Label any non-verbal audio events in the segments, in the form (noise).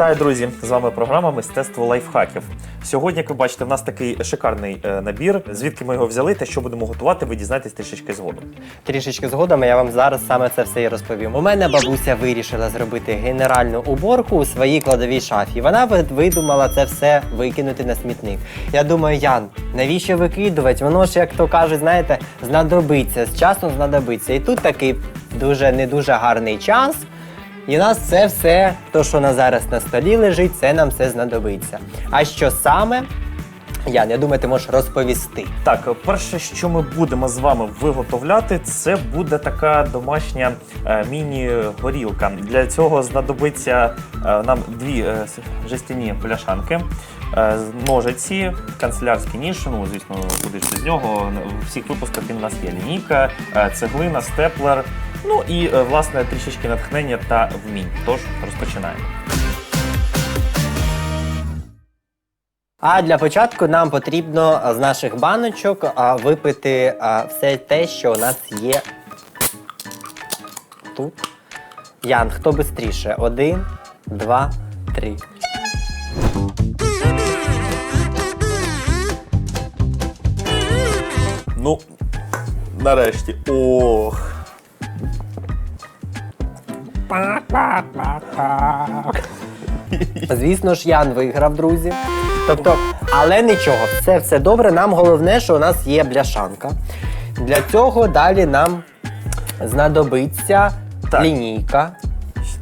Вітаю, друзі! З вами програма Мистецтво лайфхаків. Сьогодні, як ви бачите, в нас такий шикарний е, набір. Звідки ми його взяли та що будемо готувати, ви дізнаєтесь трішечки згодом. Трішечки згодом я вам зараз саме це все і розповім. У мене бабуся вирішила зробити генеральну уборку у своїй кладовій шафі. Вона видумала це все викинути на смітник. Я думаю, Ян, навіщо викидувати? Воно ж, як то кажуть, знаєте, знадобиться, з часом знадобиться. І тут такий дуже не дуже гарний час. І нас це все, то, що на зараз на столі лежить, це нам все знадобиться. А що саме? Я думаю, ти можеш розповісти. Так, перше, що ми будемо з вами виготовляти, це буде така домашня е, міні-горілка. Для цього знадобиться е, нам дві е, жестяні пляшанки. е, Ножиці, канцелярський ніж, ну звісно, ж без нього. У всіх випусках він у нас є лінійка, е, цеглина, степлер. Ну і е, власне трішечки натхнення та вмінь. Тож розпочинаємо. А для початку нам потрібно з наших баночок випити все те, що у нас є тут. Ян, хто швидше? Один, два, три. Ну, нарешті. Ох. Звісно ж, Ян виграв, друзі. Тобто, але нічого, все все добре. Нам головне, що у нас є бляшанка. Для цього далі нам знадобиться Так. лінійка.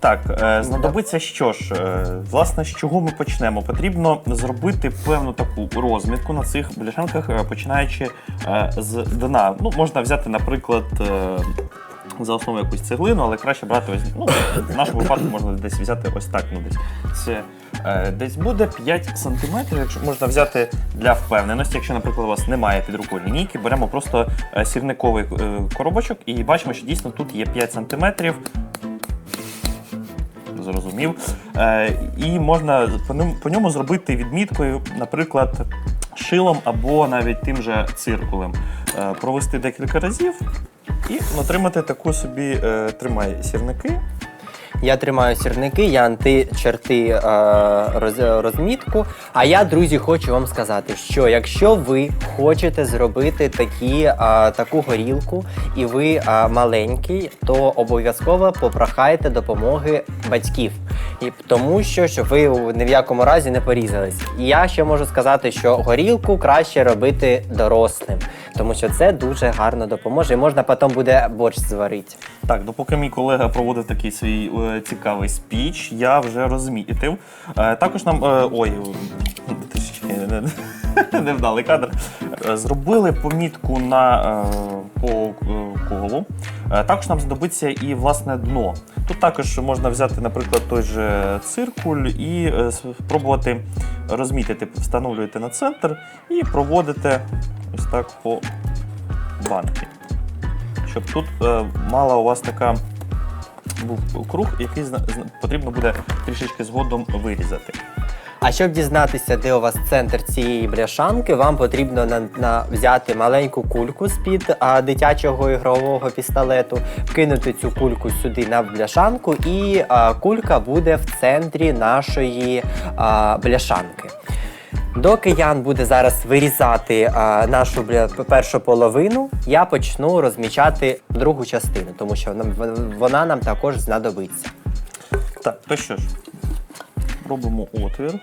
Так, е, знадобиться що ж? Е, власне, з чого ми почнемо? Потрібно зробити певну таку розмітку на цих бляшанках, е, починаючи е, з дна. Ну, можна взяти, наприклад. е, За основу якусь цеглину, але краще брати ось. Ну, в нашому випадку можна десь взяти ось так. Ну, десь. Це е, десь буде 5 сантиметрів. Якщо можна взяти для впевненості, якщо, наприклад, у вас немає під рукою лінійки, беремо просто е, сірниковий е, коробочок і бачимо, що дійсно тут є 5 сантиметрів зрозумів. Е, і можна по ньому, по ньому зробити відміткою, наприклад, шилом або навіть тим же циркулем. Е, провести декілька разів і отримати таку собі е, тримай сірники. Я тримаю сірники, Ян, ти черти е, роз, розмітку. А я, друзі, хочу вам сказати, що якщо ви хочете зробити такі, е, таку горілку і ви е, маленький, то обов'язково попрохайте допомоги батьків. І тому що щоб ви ні в якому разі не порізались. І я ще можу сказати, що горілку краще робити дорослим, тому що це дуже гарно допоможе. І можна потім буде борщ зварити. Так, допоки мій колега проводив такий свій е, цікавий спіч, я вже розмітив. Е, також нам. Е, ой, трішечки не- не- (laughs) вдалий кадр. Е, Зробили помітку на е, по колу. Е, також нам знадобиться і власне дно. Тут також можна взяти, наприклад, той же циркуль і е, спробувати розмітити. Встановлюєте на центр і проводите ось так по банки щоб тут е, мала у вас така був круг, який потрібно буде трішечки згодом вирізати. А щоб дізнатися, де у вас центр цієї бляшанки, вам потрібно на, на взяти маленьку кульку з-під дитячого ігрового пістолету, вкинути цю кульку сюди на бляшанку, і а, кулька буде в центрі нашої а, бляшанки. Доки Ян буде зараз вирізати а, нашу бля, першу половину, я почну розмічати другу частину, тому що вона нам також знадобиться. Так, то що ж, робимо отвір.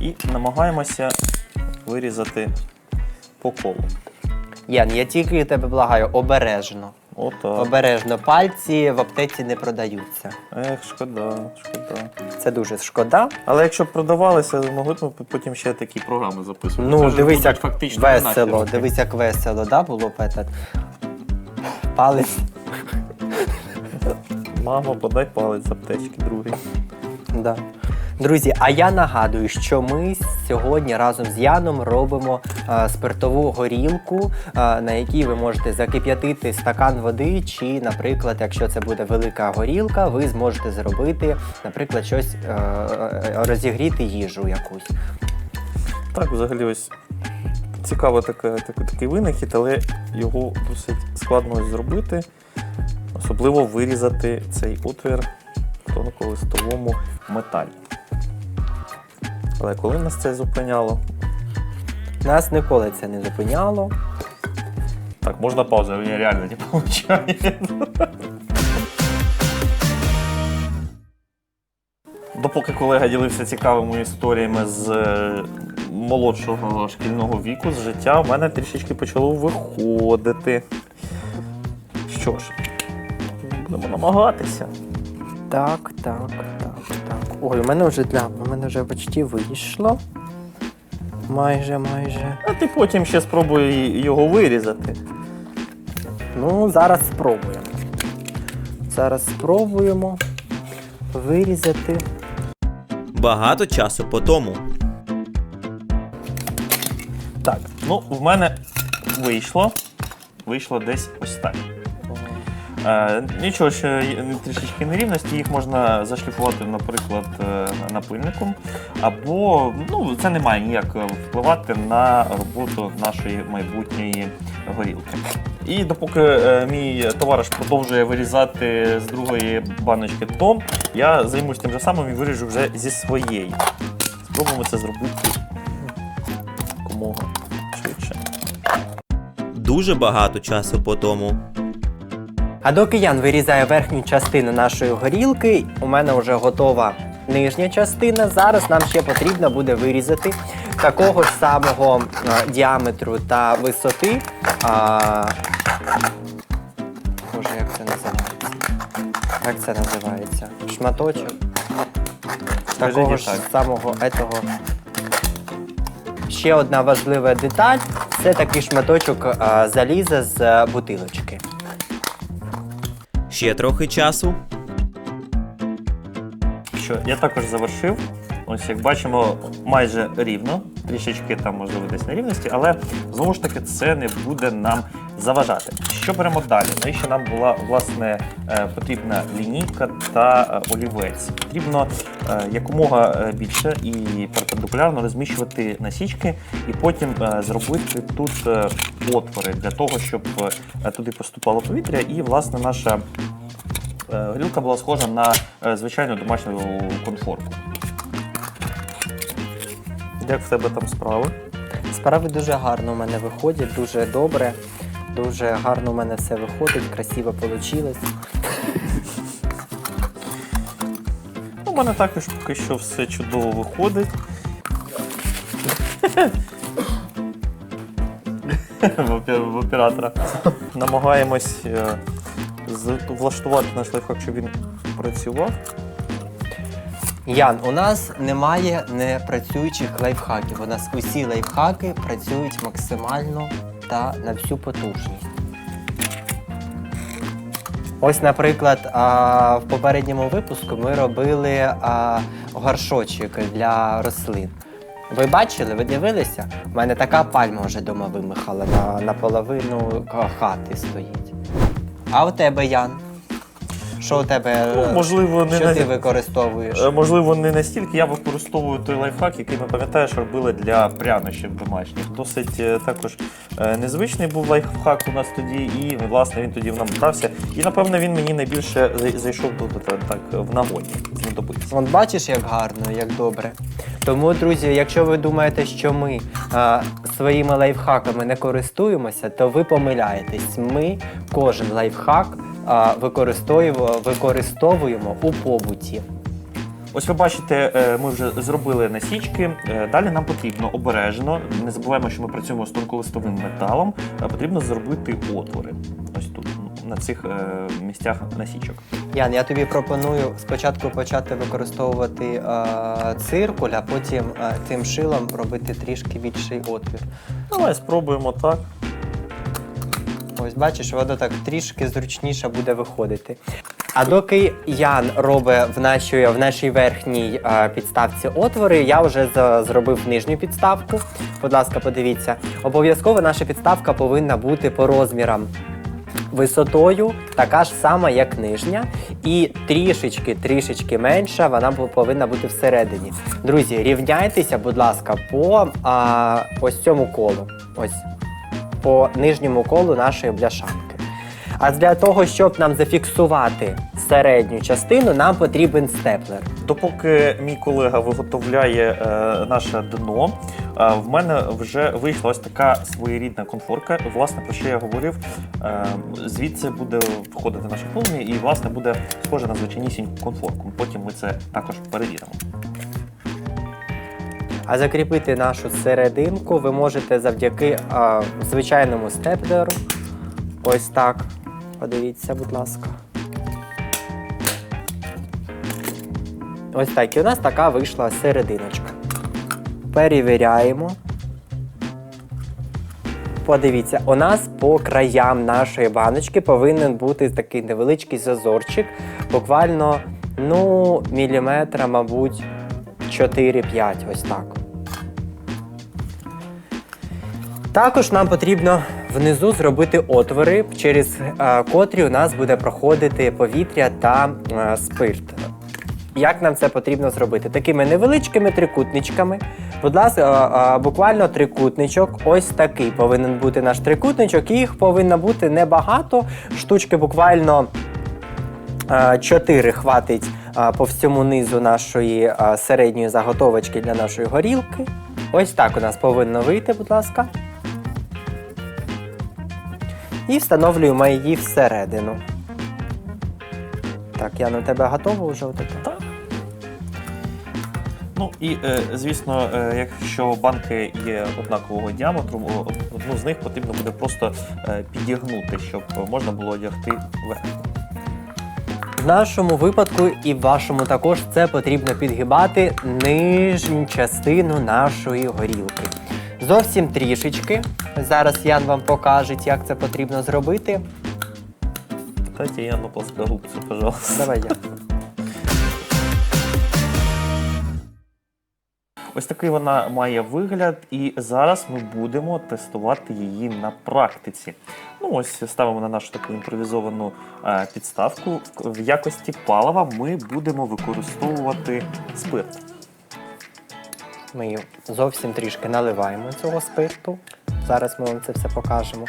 І намагаємося вирізати по колу. Ян, я тільки тебе благаю, обережно. Отак. Обережно, пальці в аптеці не продаються. Ех, шкода, шкода. Це дуже шкода. Але якщо б продавалися, могли б ми потім ще такі програми записувати. Це Ну, ж дивись, будуть як фактично весело, наші. дивись, як весело, да, було б палець. Мамо, подай палець з аптечки другий. Да. Друзі, а я нагадую, що ми сьогодні разом з Яном робимо е, спиртову горілку, е, на якій ви можете закип'ятити стакан води, чи, наприклад, якщо це буде велика горілка, ви зможете зробити, наприклад, щось е, е, розігріти їжу якусь. Так, взагалі, ось цікаво таке, такий винахід, але його досить складно зробити. Особливо вирізати цей отвір в тонколистовому металі. Але коли нас це зупиняло? Нас ніколи це не зупиняло. Так, можна паузу, мене реально не виходить. Допоки колега ділився цікавими історіями з е, молодшого шкільного віку, з життя, в мене трішечки почало виходити. Що ж, будемо намагатися. Так, так, так, так. Ой, у мене вже для. У мене вже почти вийшло. Майже, майже. А ти потім ще спробуй його вирізати. Ну, зараз спробуємо. Зараз спробуємо вирізати. Багато часу по тому. Так, ну в мене вийшло. Вийшло десь ось так. Е, нічого, є трішечки нерівності, їх можна зашліфувати, наприклад, е, напильником. Або ну, це не має ніяк впливати на роботу нашої майбутньої горілки. І допоки е, мій товариш продовжує вирізати з другої баночки том, я займусь тим же самим і виріжу вже зі своєї. Спробуємо це зробити якомога швидше. Дуже багато часу по тому. А доки Ян вирізає верхню частину нашої горілки, у мене вже готова нижня частина. Зараз нам ще потрібно буде вирізати такого ж самого а, діаметру та висоти. А... Боже, як це називається? Як це називається? Шматочок. Такого ж самого етого. Ще одна важлива деталь це такий шматочок а, заліза з а, бутилочки. Ще трохи часу. Що я також завершив. Ось як бачимо, майже рівно, трішечки там можливо десь нерівності, але знову ж таки це не буде нам заважати. Що беремо далі? Навіщо нам була власне е, потрібна лінійка та е, олівець? Потрібно е, якомога більше і перпендикулярно розміщувати насічки, і потім зробити тут отвори для того, щоб туди поступало повітря, і власне наша Горілка була схожа на звичайну домашню конфорку. Як в тебе там справи? Справи дуже гарно у мене виходять, дуже добре. Дуже гарно у мене все виходить, красиво вийшло. У мене також поки що все чудово виходить. в оператора. Намагаємось е, влаштувати наш лайфхак, щоб він працював. Ян, у нас немає непрацюючих лайфхаків. У нас усі лайфхаки працюють максимально та на всю потужність. Ось, наприклад, в попередньому випуску ми робили горшочок для рослин. Ви бачили, ви дивилися? У мене така пальма вже вдома вимихала на, на половину хати стоїть. А у тебе, Ян? Що у тебе? Ну, е, можливо, не що на- ти використовуєш? Е, Можливо, не настільки. Я використовую той лайфхак, який ми пам'ятаєш, робили для прянощів домашніх. Досить е, також незвичний був лайфхак у нас тоді, і власне він тоді нам вдався. І напевно він мені найбільше зайшов до так, в нагоді. Знадобиться. От бачиш, як гарно, як добре. Тому, друзі, якщо ви думаєте, що ми а, своїми лайфхаками не користуємося, то ви помиляєтесь. Ми кожен лайфхак використовуємо, у побуті. Ось ви бачите, е, ми вже зробили насічки. Е, Далі нам потрібно обережно. Не забуваємо, що ми працюємо з тонколистовим металом. Потрібно зробити отвори. Ось тут, на цих е, місцях насічок. Ян, я тобі пропоную спочатку почати використовувати циркуль, а потім цим шилом робити трішки більший отвір. Давай спробуємо так. Ось бачиш, воно так трішки зручніше буде виходити. А доки Ян робить в нашій, в нашій верхній е, підставці отвори, я вже за- зробив нижню підставку. Будь ласка, подивіться. Обов'язково наша підставка повинна бути по розмірам. Висотою така ж сама, як нижня, і трішечки, трішечки менша вона повинна бути всередині. Друзі, рівняйтеся, будь ласка, по а, ось цьому колу. Ось по нижньому колу нашої бляшанки. А для того, щоб нам зафіксувати середню частину, нам потрібен степлер. Допоки мій колега виготовляє е, наше дно, е, в мене вже вийшла ось така своєрідна конфорка. Власне, про що я говорив, е, звідси буде входити наше полум'я і власне буде схоже на звичайнісіньку конфорку. Потім ми це також перевіримо. А закріпити нашу серединку ви можете завдяки а, звичайному степлеру. Ось так. Подивіться, будь ласка. Ось так. І у нас така вийшла серединочка. Перевіряємо. Подивіться, у нас по краям нашої баночки повинен бути такий невеличкий зазорчик, буквально, ну, міліметра, мабуть, 4-5, ось так. Також нам потрібно внизу зробити отвори, через е, котрі у нас буде проходити повітря та е, спирт. Як нам це потрібно зробити? Такими невеличкими трикутничками. Будь ласка, е, буквально трикутничок. Ось такий повинен бути наш трикутничок. Їх повинно бути небагато. Штучки буквально 4 хватить по всьому низу нашої середньої заготовочки для нашої горілки. Ось так у нас повинно вийти, будь ласка. І встановлюємо її всередину. Так, я на тебе готова вже отаке? Так. Ну і е, звісно, е, якщо банки є однакового діаметру, одну з них потрібно буде просто е, підігнути, щоб можна було одягти верх. В нашому випадку і в вашому також це потрібно підгибати нижню частину нашої горілки. Зовсім трішечки. Зараз Ян вам покаже, як це потрібно зробити. Дайте я на пожалуйста. Давай я. Ось такий вона має вигляд, і зараз ми будемо тестувати її на практиці. Ну ось ставимо на нашу таку імпровізовану е, підставку. В якості палива ми будемо використовувати спирт. Ми зовсім трішки наливаємо цього спирту. Зараз ми вам це все покажемо.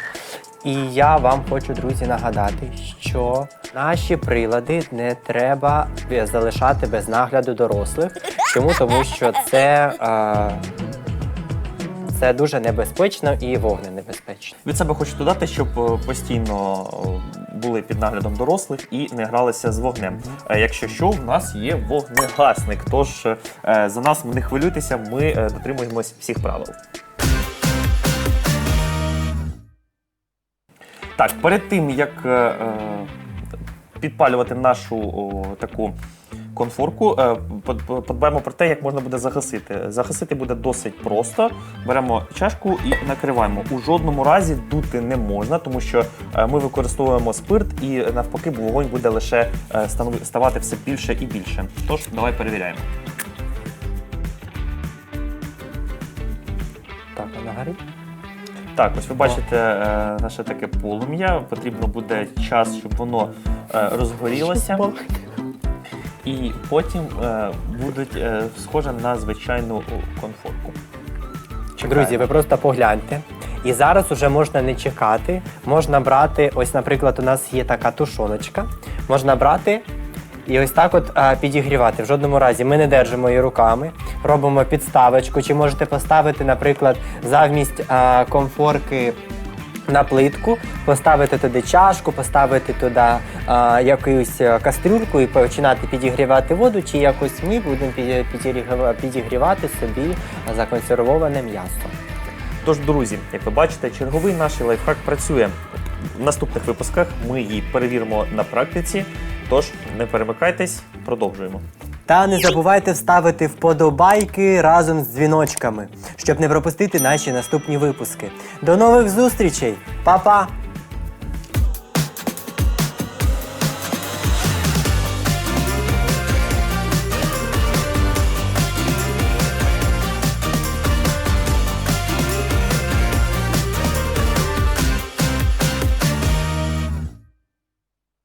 І я вам хочу, друзі, нагадати, що наші прилади не треба залишати без нагляду дорослих. Чому? Тому що це, е, це дуже небезпечно і вогненебезпечно. Від себе хочу додати, щоб е, постійно були під наглядом дорослих і не гралися з вогнем. Е, Якщо що, в нас є вогнегасник. Тож е, за нас не хвилюйтеся, ми е, дотримуємось всіх правил. Так, перед тим як підпалювати нашу о, таку конфорку, е, подбаємо про те, як можна буде загасити. Загасити буде досить просто. Беремо чашку і накриваємо. У жодному разі дути не можна, тому що е, ми використовуємо спирт, і навпаки, вогонь буде лише е, ставати все більше і більше. Тож, давай перевіряємо. Так, а. Так, ось ви бачите наше таке полум'я. Потрібно буде час, щоб воно розгорілося. І потім е, будуть е, схоже на звичайну конфорку. Друзі, ви просто погляньте. І зараз уже можна не чекати. Можна брати, ось, наприклад, у нас є така тушоночка. Можна брати і ось так от а, підігрівати. В жодному разі ми не держимо її руками, робимо підставочку. Чи можете поставити, наприклад, замість а, комфорки на плитку, поставити туди чашку, поставити туди а, якусь кастрюльку і починати підігрівати воду, чи якось ми будемо пі- підігріва- підігрівати собі законсервоване м'ясо. Тож, друзі, як ви бачите, черговий наш лайфхак працює. В наступних випусках ми її перевіримо на практиці. Тож не перемикайтесь, продовжуємо. Та не забувайте вставити вподобайки разом з дзвіночками, щоб не пропустити наші наступні випуски. До нових зустрічей! Па-па!